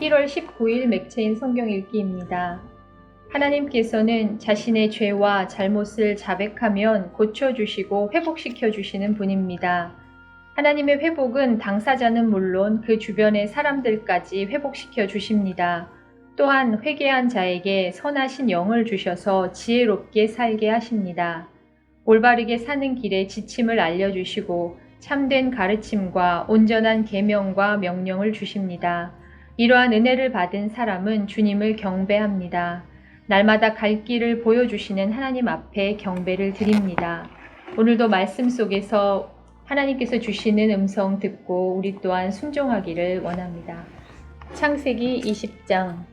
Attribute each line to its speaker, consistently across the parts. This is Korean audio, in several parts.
Speaker 1: 1월 19일 맥체인 성경 읽기입니다. 하나님께서는 자신의 죄와 잘못을 자백하면 고쳐주시고 회복시켜 주시는 분입니다. 하나님의 회복은 당사자는 물론 그 주변의 사람들까지 회복시켜 주십니다. 또한 회개한 자에게 선하신 영을 주셔서 지혜롭게 살게 하십니다. 올바르게 사는 길에 지침을 알려주시고 참된 가르침과 온전한 계명과 명령을 주십니다. 이러한 은혜를 받은 사람은 주님을 경배합니다. 날마다 갈 길을 보여주시는 하나님 앞에 경배를 드립니다. 오늘도 말씀 속에서 하나님께서 주시는 음성 듣고 우리 또한 순종하기를 원합니다. 창세기 20장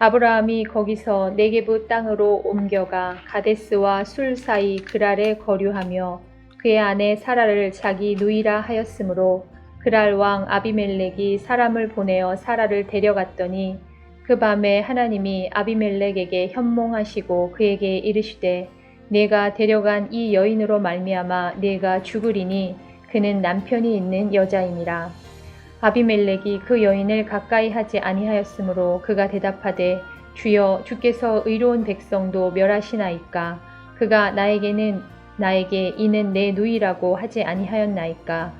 Speaker 1: 아브라함이 거기서 네게부 땅으로 옮겨가 가데스와 술 사이 그랄에 거류하며 그의 아내 사라를 자기 누이라 하였으므로 그랄 왕 아비멜렉이 사람을 보내어 사라를 데려갔더니 그 밤에 하나님이 아비멜렉에게 현몽하시고 그에게 이르시되 내가 데려간 이 여인으로 말미암아 내가 죽으리니 그는 남편이 있는 여자임이라. 아비멜렉이 그 여인을 가까이 하지 아니하였으므로 그가 대답하되 주여 주께서 의로운 백성도 멸하시나이까 그가 나에게는 나에게 이는 내 누이라고 하지 아니하였나이까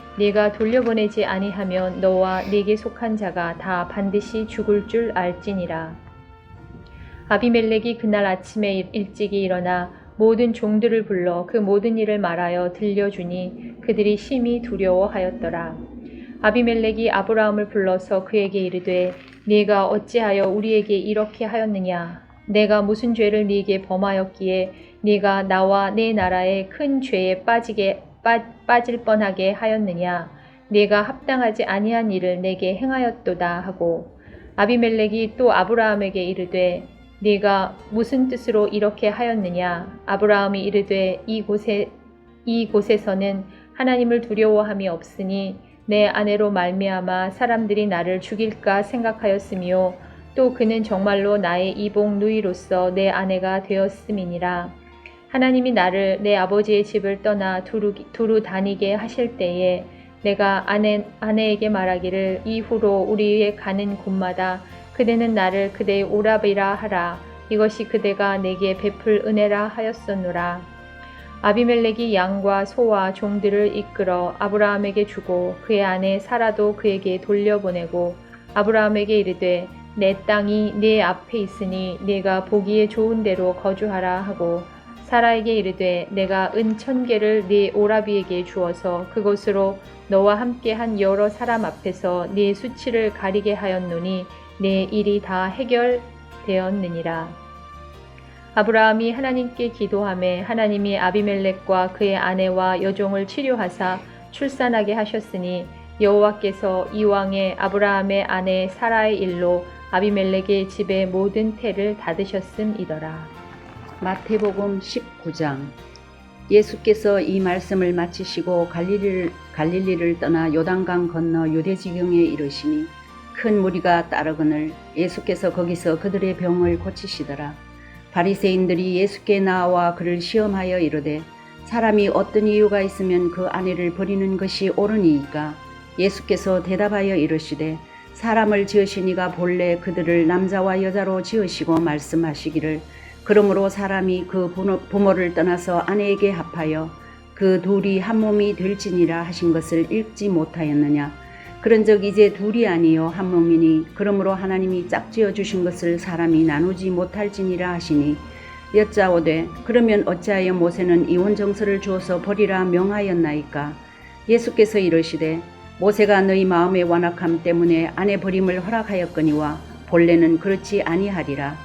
Speaker 1: 네가 돌려보내지 아니하면 너와 네게 속한 자가 다 반드시 죽을 줄 알지니라. 아비멜렉이 그날 아침에 일찍이 일어나 모든 종들을 불러 그 모든 일을 말하여 들려주니 그들이 심히 두려워하였더라. 아비멜렉이 아브라함을 불러서 그에게 이르되 네가 어찌하여 우리에게 이렇게 하였느냐 내가 무슨 죄를 네게 범하였기에 네가 나와 내 나라의 큰 죄에 빠지게 빠, 빠질 뻔하게 하였느냐? 네가 합당하지 아니한 일을 내게 행하였도다 하고 아비멜렉이 또 아브라함에게 이르되 네가 무슨 뜻으로 이렇게 하였느냐? 아브라함이 이르되 이곳에 이곳에서는 하나님을 두려워함이 없으니 내 아내로 말미암아 사람들이 나를 죽일까 생각하였으며 또 그는 정말로 나의 이복 누이로서 내 아내가 되었음이니라 하나님이 나를 내 아버지의 집을 떠나 두루, 두루 다니게 하실 때에 내가 아내, 아내에게 말하기를 이후로 우리의 가는 곳마다 그대는 나를 그대의 오랍이라 하라. 이것이 그대가 내게 베풀 은혜라 하였었노라. 아비멜렉이 양과 소와 종들을 이끌어 아브라함에게 주고 그의 아내 사라도 그에게 돌려보내고 아브라함에게 이르되 내 땅이 네 앞에 있으니 네가 보기에 좋은 대로 거주하라 하고 사라에게 이르되 내가 은 천 개를 네 오라비에게 주어서 그것으로 너와 함께 한 여러 사람 앞에서 네 수치를 가리게 하였노니 내 일이 다 해결되었느니라. 아브라함이 하나님께 기도함에 하나님이 아비멜렉과 그의 아내와 여종을 치료하사 출산하게 하셨으니 여호와께서 이왕에 아브라함의 아내 사라의 일로 아비멜렉의 집의 모든 태를 닫으셨음이더라.
Speaker 2: 마태복음 19장 예수께서 이 말씀을 마치시고 갈릴리를, 갈릴리를 떠나 요단강 건너 유대 지경에 이르시니 큰 무리가 따르거늘 예수께서 거기서 그들의 병을 고치시더라. 바리새인들이 예수께 나와 그를 시험하여 이르되 사람이 어떤 이유가 있으면 그 아내를 버리는 것이 옳으니이까 예수께서 대답하여 이르시되 사람을 지으시니가 본래 그들을 남자와 여자로 지으시고 말씀하시기를 그러므로 사람이 그 부모를 떠나서 아내에게 합하여 그 둘이 한 몸이 될지니라 하신 것을 읽지 못하였느냐? 그런즉 이제 둘이 아니요 한 몸이니 그러므로 하나님이 짝지어 주신 것을 사람이 나누지 못할지니라 하시니 여짜오되 그러면 어찌하여 모세는 이혼 정서를 주어서 버리라 명하였나이까? 예수께서 이르시되 모세가 너희 마음의 완악함 때문에 아내 버림을 허락하였거니와 본래는 그렇지 아니하리라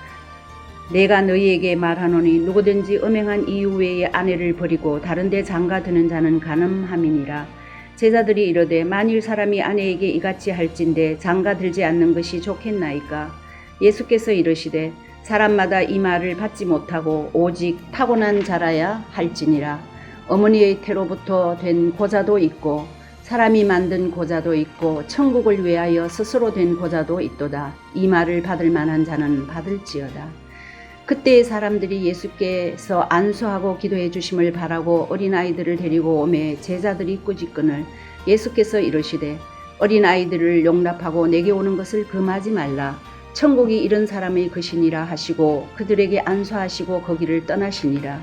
Speaker 2: 내가 너희에게 말하노니 누구든지 음행한 이유 외에 아내를 버리고 다른 데 장가 드는 자는 가늠함이니라. 제자들이 이르되 만일 사람이 아내에게 이같이 할진대 장가 들지 않는 것이 좋겠나이까? 예수께서 이르시되 사람마다 이 말을 받지 못하고 오직 타고난 자라야 할지니라. 어머니의 태로부터 된 고자도 있고 사람이 만든 고자도 있고 천국을 위하여 스스로 된 고자도 있도다. 이 말을 받을 만한 자는 받을지어다 그때의 사람들이 예수께서 안수하고 기도해 주심을 바라고 어린아이들을 데리고 오매 제자들이 꾸짖거늘 예수께서 이르시되 어린아이들을 용납하고 내게 오는 것을 금하지 말라. 천국이 이런 사람의 것이니라 하시고 그들에게 안수하시고 거기를 떠나시니라.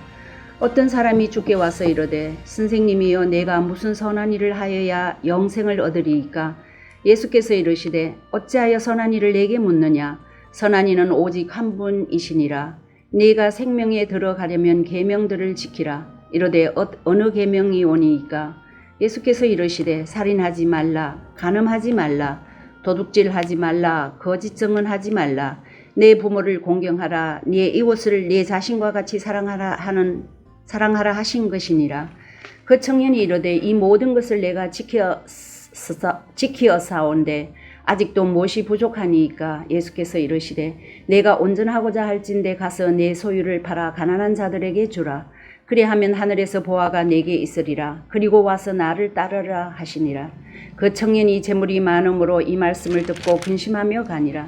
Speaker 2: 어떤 사람이 주께 와서 이르되 선생님이여 내가 무슨 선한 일을 하여야 영생을 얻으리이까? 예수께서 이르시되 어찌하여 선한 일을 내게 묻느냐 선한 이는 오직 한 분이시니라. 네가 생명에 들어가려면 계명들을 지키라. 이르되 어, 어느 계명이 오니이까? 예수께서 이르시되 살인하지 말라, 간음하지 말라, 도둑질하지 말라, 거짓 증언하지 말라, 내 부모를 공경하라, 네 이웃을 네 자신과 같이 사랑하라 하는 사랑하라 하신 것이니라. 그 청년이 이르되 이 모든 것을 내가 지켜 지키어 사온데 아직도 무엇이 부족하니까 예수께서 이르시되 내가 온전하고자 할진대 가서 내 소유를 팔아 가난한 자들에게 주라. 그리하면 하늘에서 보아가 내게 있으리라. 그리고 와서 나를 따르라 하시니라. 그 청년이 재물이 많음으로 이 말씀을 듣고 근심하며 가니라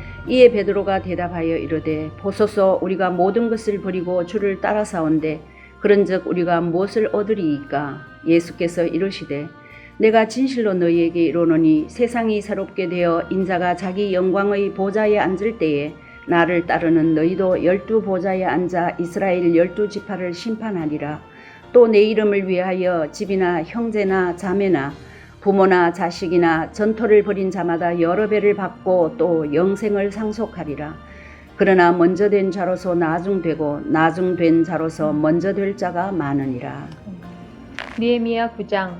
Speaker 2: 이에 베드로가 대답하여 이르되 보소서 우리가 모든 것을 버리고 주를 따라사온데 그런즉 우리가 무엇을 얻으리이까 예수께서 이르시되 내가 진실로 너희에게 이르노니 세상이 새롭게 되어 인자가 자기 영광의 보좌에 앉을 때에 나를 따르는 너희도 열두 보좌에 앉아 이스라엘 열두 지파를 심판하리라. 또 내 이름을 위하여 집이나 형제나 자매나 부모나 자식이나 전토를 벌인 자마다 여러 배를 받고 또 영생을 상속하리라. 그러나 먼저 된 자로서 나중되고 나중된 자로서 먼저 될 자가 많으니라.
Speaker 1: 니에미야 9장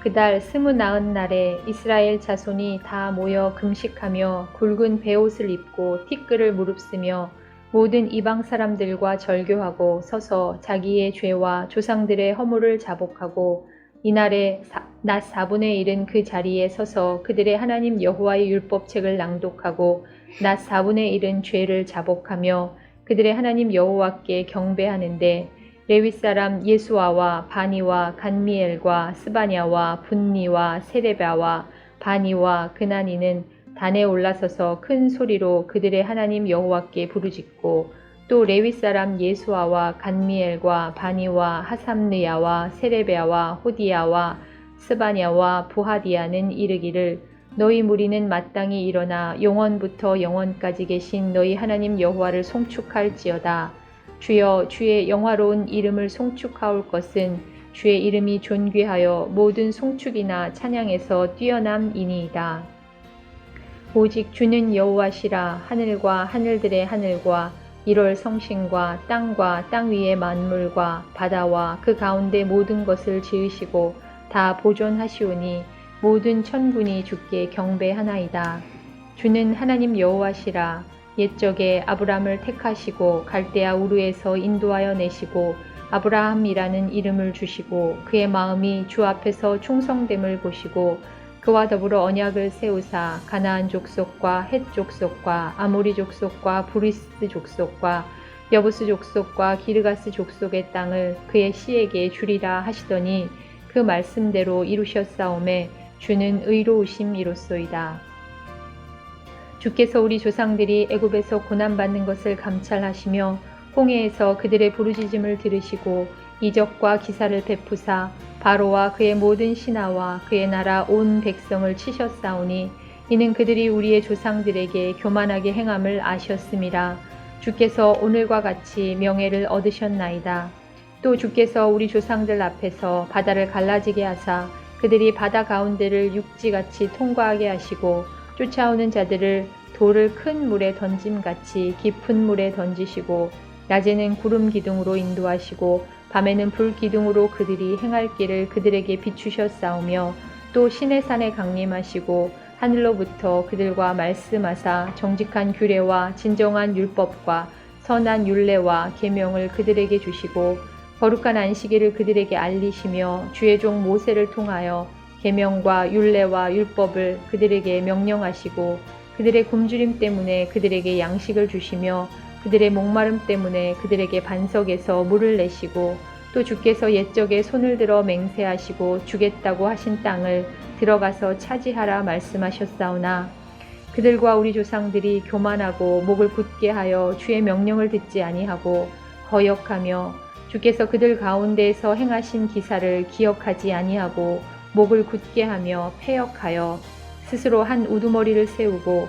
Speaker 1: 그달 스무 나흔 날에 이스라엘 자손이 다 모여 금식하며 굵은 베옷을 입고 티끌을 무릅쓰며 모든 이방 사람들과 절교하고 서서 자기의 죄와 조상들의 허물을 자복하고 이날에 사, 낮 4분의 1은 그 자리에 서서 그들의 하나님 여호와의 율법책을 낭독하고 낮 4분의 1은 죄를 자복하며 그들의 하나님 여호와께 경배하는데 레위 사람 예수아와 바니와 간미엘과 스바냐와 분니와 세레바와 바니와 그나니는 단에 올라서서 큰 소리로 그들의 하나님 여호와께 부르짖고 또 레위 사람 예수아와 간미엘과 바니와 하삼느야와 세레베아와 호디야와 스바냐와 부하디야는 이르기를 너희 무리는 마땅히 일어나 영원부터 영원까지 계신 너희 하나님 여호와를 송축할지어다. 주여 주의 영화로운 이름을 송축하올 것은 주의 이름이 존귀하여 모든 송축이나 찬양에서 뛰어남이니이다. 오직 주는 여호와시라 하늘과 하늘들의 하늘과 1월 성신과 땅과 땅 위의 만물과 바다와 그 가운데 모든 것을 지으시고 다 보존하시오니 모든 천군이 주께 경배하나이다. 주는 하나님 여호와시라 옛적에 아브람을 택하시고 갈대아 우르에서 인도하여 내시고 아브라함이라는 이름을 주시고 그의 마음이 주 앞에서 충성됨을 보시고 그와 더불어 언약을 세우사 가나안 족속과 헷 족속과 아모리 족속과 브리스 족속과 여부스 족속과 기르가스 족속의 땅을 그의 씨에게 주리라 하시더니 그 말씀대로 이루셨사오매 주는 의로우심 이로소이다. 주께서 우리 조상들이 애굽에서 고난받는 것을 감찰하시며 홍해에서 그들의 부르짖음을 들으시고 이적과 기사를 베푸사 바로와 그의 모든 신하와 그의 나라 온 백성을 치셨사오니 이는 그들이 우리의 조상들에게 교만하게 행함을 아셨음이라 주께서 오늘과 같이 명예를 얻으셨나이다. 또 주께서 우리 조상들 앞에서 바다를 갈라지게 하사 그들이 바다 가운데를 육지같이 통과하게 하시고 쫓아오는 자들을 돌을 큰 물에 던짐같이 깊은 물에 던지시고 낮에는 구름 기둥으로 인도하시고 밤에는 불 기둥으로 그들이 행할 길을 그들에게 비추셨사오며 또 신의 산에 강림하시고 하늘로부터 그들과 말씀하사 정직한 규례와 진정한 율법과 선한 율례와 계명을 그들에게 주시고 거룩한 안식일을 그들에게 알리시며 주의 종 모세를 통하여 계명과 율례와 율법을 그들에게 명령하시고 그들의 굶주림 때문에 그들에게 양식을 주시며 그들의 목마름 때문에 그들에게 반석에서 물을 내시고 또 주께서 옛적에 손을 들어 맹세하시고 주겠다고 하신 땅을 들어가서 차지하라 말씀하셨사오나 그들과 우리 조상들이 교만하고 목을 굳게 하여 주의 명령을 듣지 아니하고 거역하며 주께서 그들 가운데에서 행하신 기사를 기억하지 아니하고 목을 굳게 하며 패역하여 스스로 한 우두머리를 세우고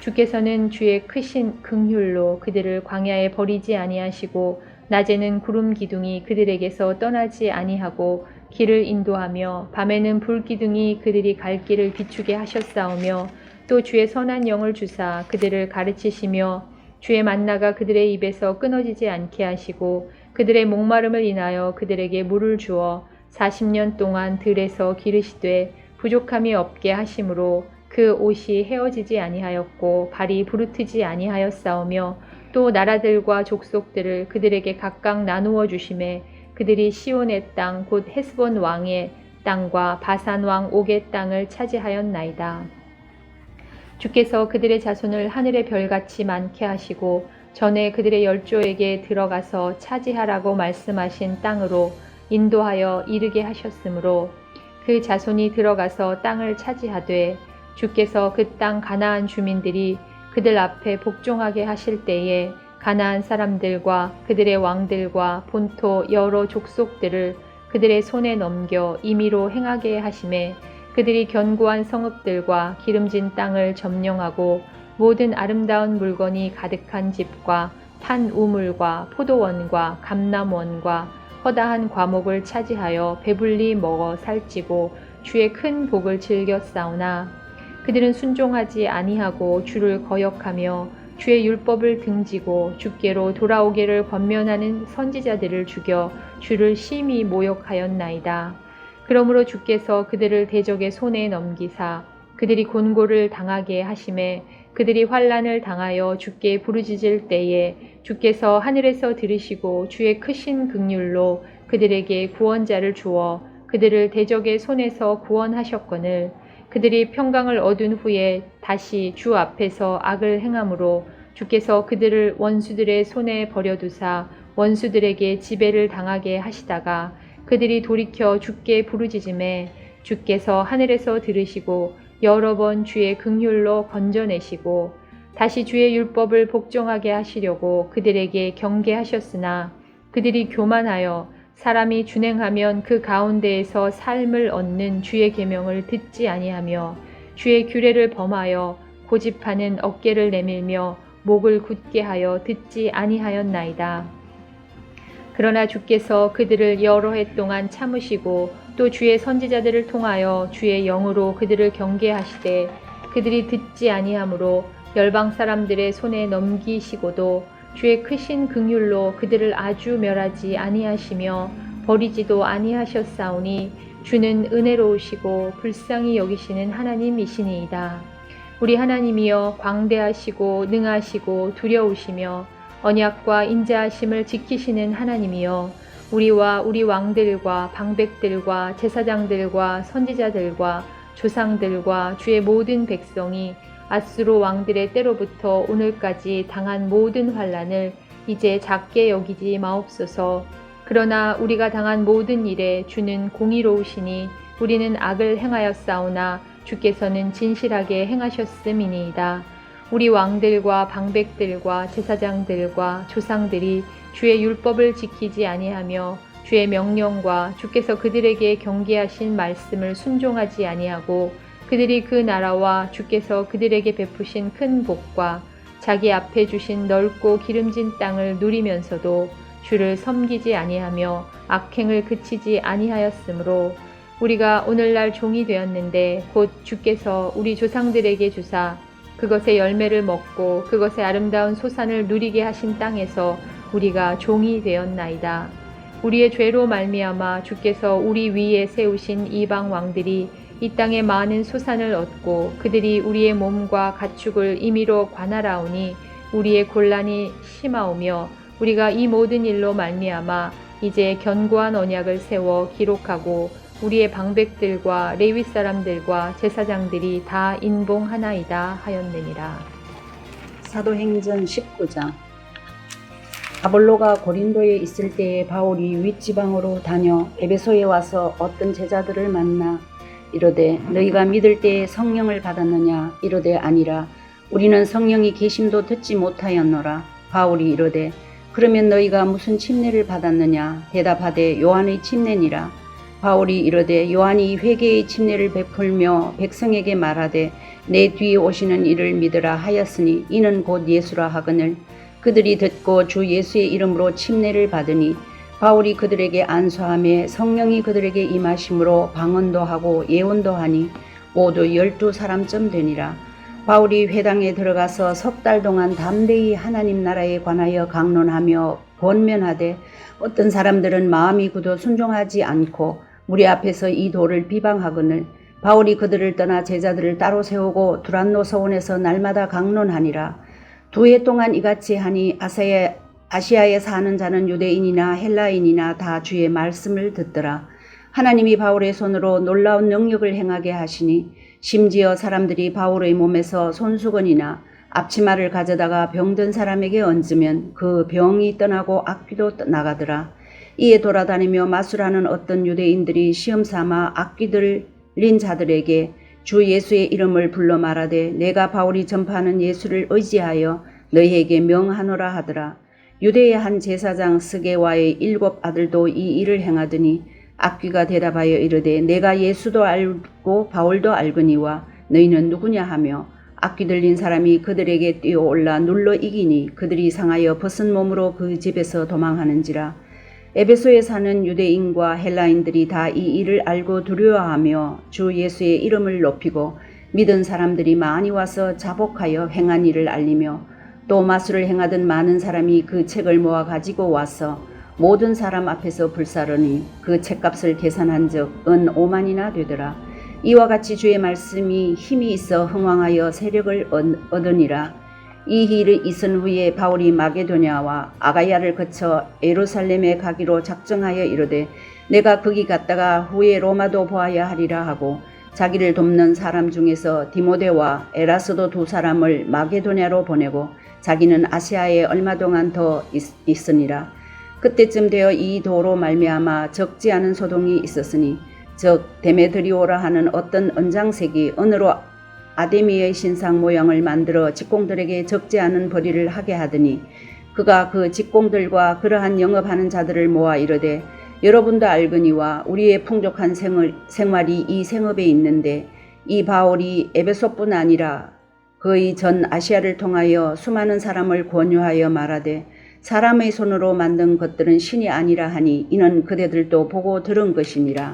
Speaker 1: 주께서는 주의 크신 긍휼로 그들을 광야에 버리지 아니하시고 낮에는 구름 기둥이 그들에게서 떠나지 아니하고 길을 인도하며 밤에는 불 기둥이 그들이 갈 길을 비추게 하셨사오며 또 주의 선한 영을 주사 그들을 가르치시며 주의 만나가 그들의 입에서 끊어지지 않게 하시고 그들의 목마름을 인하여 그들에게 물을 주어 40년 동안 들에서 기르시되 부족함이 없게 하심으로 그 옷이 헤어지지 아니하였고 발이 부르트지 아니하였사오며 또 나라들과 족속들을 그들에게 각각 나누어 주심에 그들이 시온의 땅 곧 헤스본 왕의 땅과 바산 왕 옥의 땅을 차지하였나이다. 주께서 그들의 자손을 하늘의 별같이 많게 하시고 전에 그들의 열조에게 들어가서 차지하라고 말씀하신 땅으로 인도하여 이르게 하셨으므로 그 자손이 들어가서 땅을 차지하되 주께서 그 땅 가나안 주민들이 그들 앞에 복종하게 하실 때에 가나안 사람들과 그들의 왕들과 본토 여러 족속들을 그들의 손에 넘겨 임의로 행하게 하심에 그들이 견고한 성읍들과 기름진 땅을 점령하고 모든 아름다운 물건이 가득한 집과 판 우물과 포도원과 감남원과 허다한 과목을 차지하여 배불리 먹어 살찌고 주의 큰 복을 싸우나 그들은 순종하지 아니하고 주를 거역하며 주의 율법을 등지고 주께로 돌아오기를 권면하는 선지자들을 죽여 주를 심히 모욕하였나이다. 그러므로 주께서 그들을 대적의 손에 넘기사 그들이 곤고를 당하게 하심에 그들이 환란을 당하여 주께 부르짖을 때에 주께서 하늘에서 들으시고 주의 크신 극률로 그들에게 구원자를 주어 그들을 대적의 손에서 구원하셨거늘 그들이 평강을 얻은 후에 다시 주 앞에서 악을 행함으로 주께서 그들을 원수들의 손에 버려두사 원수들에게 지배를 당하게 하시다가 그들이 돌이켜 주께 부르짖음에 주께서 하늘에서 들으시고 여러 번 주의 극률로 건져내시고 다시 주의 율법을 복종하게 하시려고 그들에게 경계하셨으나 그들이 교만하여 사람이 준행하면 그 가운데에서 삶을 얻는 주의 계명을 듣지 아니하며 주의 규례를 범하여 고집하는 어깨를 내밀며 목을 굳게 하여 듣지 아니하였나이다. 그러나 주께서 그들을 여러 해 동안 참으시고 또 주의 선지자들을 통하여 주의 영으로 그들을 경계하시되 그들이 듣지 아니하므로 열방 사람들의 손에 넘기시고도 주의 크신 긍휼로 그들을 아주 멸하지 아니하시며 버리지도 아니하셨사오니 주는 은혜로우시고 불쌍히 여기시는 하나님이시니이다. 우리 하나님이여 광대하시고 능하시고 두려우시며 언약과 인자하심을 지키시는 하나님이여 우리와 우리 왕들과 방백들과 제사장들과 선지자들과 조상들과 주의 모든 백성이 아수로 왕들의 때로부터 오늘까지 당한 모든 환란을 이제 작게 여기지 마옵소서. 그러나 우리가 당한 모든 일에 주는 공의로우시니 우리는 악을 행하였사오나 주께서는 진실하게 행하셨음이니이다. 우리 왕들과 방백들과 제사장들과 조상들이 주의 율법을 지키지 아니하며 주의 명령과 주께서 그들에게 경계하신 말씀을 순종하지 아니하고 그들이 그 나라와 주께서 그들에게 베푸신 큰 복과 자기 앞에 주신 넓고 기름진 땅을 누리면서도 주를 섬기지 아니하며 악행을 그치지 아니하였으므로 우리가 오늘날 종이 되었는데 곧 주께서 우리 조상들에게 주사 그것의 열매를 먹고 그것의 아름다운 소산을 누리게 하신 땅에서 우리가 종이 되었나이다. 우리의 죄로 말미암아 주께서 우리 위에 세우신 이방 왕들이 이 땅에 많은 소산을 얻고 그들이 우리의 몸과 가축을 임의로 관할하오니 우리의 곤란이 심하오며 우리가 이 모든 일로 말미암아 이제 견고한 언약을 세워 기록하고 우리의 방백들과 레위 사람들과 제사장들이 다 인봉하나이다 하였느니라.
Speaker 2: 사도행전 19장 아볼로가 고린도에 있을 때에 바울이 윗지방으로 다녀 에베소에 와서 어떤 제자들을 만나 이르되 너희가 믿을 때에 성령을 받았느냐? 이르되 아니라 우리는 성령이 계심도 듣지 못하였노라. 바울이 이르되 그러면 너희가 무슨 침례를 받았느냐? 대답하되 요한의 침례니라. 바울이 이르되 요한이 회개의 침례를 베풀며 백성에게 말하되 내 뒤에 오시는 이를 믿으라 하였으니 이는 곧 예수라 하거늘. 그들이 듣고 주 예수의 이름으로 침례를 받으니 바울이 그들에게 안수함에 성령이 그들에게 임하심으로 방언도 하고 예언도 하니 모두 열두 사람쯤 되니라. 바울이 회당에 들어가서 석 달 동안 담대히 하나님 나라에 관하여 강론하며 권면하되 어떤 사람들은 마음이 굳어 순종하지 않고 우리 앞에서 이 도를 비방하거늘 바울이 그들을 떠나 제자들을 따로 세우고 두란노 서원에서 날마다 강론하니라. 두 해 동안 이같이 하니 아사야, 아시아에 사는 자는 유대인이나 헬라인이나 다 주의 말씀을 듣더라. 하나님이 바울의 손으로 놀라운 능력을 행하게 하시니 심지어 사람들이 바울의 몸에서 손수건이나 앞치마를 가져다가 병든 사람에게 얹으면 그 병이 떠나고 악귀도 나가더라. 이에 돌아다니며 마술하는 어떤 유대인들이 시험 삼아 악귀들린 자들에게 주 예수의 이름을 불러 말하되 내가 바울이 전파하는 예수를 의지하여 너희에게 명하노라 하더라. 유대의 한 제사장 스게와의 일곱 아들도 이 일을 행하더니 악귀가 대답하여 이르되 내가 예수도 알고 바울도 알거니와 너희는 누구냐 하며 악귀 들린 사람이 그들에게 뛰어올라 눌러 이기니 그들이 상하여 벗은 몸으로 그 집에서 도망하는지라. 에베소에 사는 유대인과 헬라인들이 다 이 일을 알고 두려워하며 주 예수의 이름을 높이고 믿은 사람들이 많이 와서 자복하여 행한 일을 알리며 또 마술을 행하던 많은 사람이 그 책을 모아 가지고 와서 모든 사람 앞에서 불사르니 그 책값을 계산한 적은 5만이나 되더라. 이와 같이 주의 말씀이 힘이 있어 흥왕하여 세력을 얻- 얻으니라. 이 일이 있은 후에 바울이 마게도냐와 아가야를 거쳐 예루살렘에 가기로 작정하여 이르되 내가 거기 갔다가 후에 로마도 보아야 하리라 하고 자기를 돕는 사람 중에서 디모데와 에라스도 두 사람을 마게도냐로 보내고 자기는 아시아에 얼마 동안 더 있, 있으니라. 그때쯤 되어 이 도로 말미암아 적지 않은 소동이 있었으니 즉 데메드리오라 하는 어떤 언장색이 언으로 아데미의 신상 모양을 만들어 직공들에게 적지 않은 벌이를 하게 하더니 그가 그 직공들과 그러한 영업하는 자들을 모아 이르되 여러분도 알거니와 우리의 풍족한 생활이 이 생업에 있는데 이 바울이 에베소뿐 아니라 거의 전 아시아를 통하여 수많은 사람을 권유하여 말하되 사람의 손으로 만든 것들은 신이 아니라 하니 이는 그대들도 보고 들은 것이니라.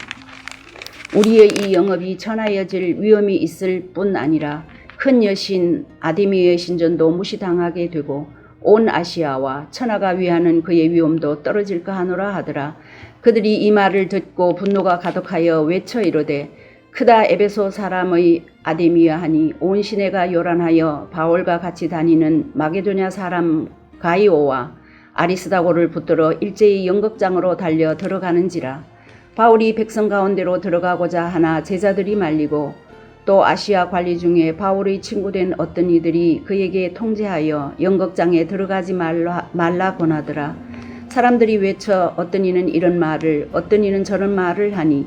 Speaker 2: 우리의 이 영업이 천하여질 위험이 있을 뿐 아니라 큰 여신 아데미의 신전도 무시당하게 되고 온 아시아와 천하가 위하는 그의 위험도 떨어질까 하노라 하더라. 그들이 이 말을 듣고 분노가 가득하여 외쳐 이르되 크다 에베소 사람의 아데미야 하니 온 시내가 요란하여 바울과 같이 다니는 마게도냐 사람 가이오와 아리스다고를 붙들어 일제히 연극장으로 달려 들어가는지라 바울이 백성 가운데로 들어가고자 하나 제자들이 말리고 또 아시아 관리 중에 바울의 친구된 어떤 이들이 그에게 통제하여 연극장에 들어가지 말라, 말라 권하더라. 사람들이 외쳐 어떤 이는 이런 말을 어떤 이는 저런 말을 하니